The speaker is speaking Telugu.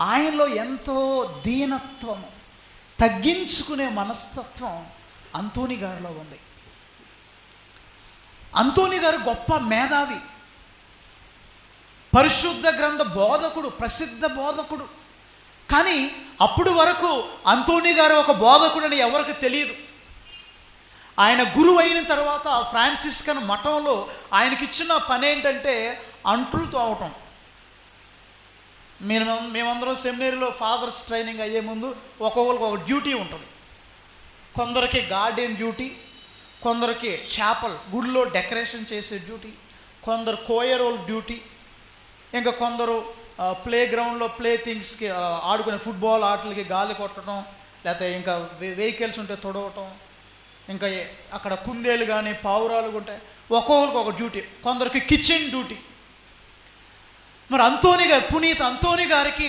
ఆయనలో ఎంతో దీనత్వం తగ్గించుకునే మనస్తత్వం అంతోని గారిలో ఉంది. అంతోని గారు గొప్ప మేధావి. పరిశుద్ధ గ్రంథ బోధకుడు ప్రసిద్ధ బోధకుడు. కానీ అప్పుడు వరకు అంతోని గారు ఒక బోధకుడని ఎవరికి తెలియదు. ఆయన గురువు అయిన తర్వాత ఫ్రాన్సిస్కన్ మఠంలో ఆయనకిచ్చిన పని ఏంటంటే అంట్లు తోవటం. మేము మేమందరం సెమినరీలో ఫాదర్స్ ట్రైనింగ్ అయ్యే ముందు ఒక్కొక్కరికి ఒక డ్యూటీ ఉంటుంది. కొందరికి గార్డెన్ డ్యూటీ కొందరికి చేపల్ గుడిలో డెకరేషన్ చేసే డ్యూటీ కొందరు కోయరోల్ డ్యూటీ ఇంకా కొందరు ప్లే గ్రౌండ్లో ప్లే థింగ్స్కి ఆడుకునే ఫుట్బాల్ ఆటలకి గాలి కొట్టడం లేకపోతే ఇంకా వెహికల్స్ ఉంటే తొడవటం ఇంకా అక్కడ కుందేలు కానీ పావురాలు ఉంటాయి ఒక్కొక్కరికి ఒక డ్యూటీ కొందరికి కిచెన్ డ్యూటీ. మరి అంతోని గారు పునీత్ అంతోని గారికి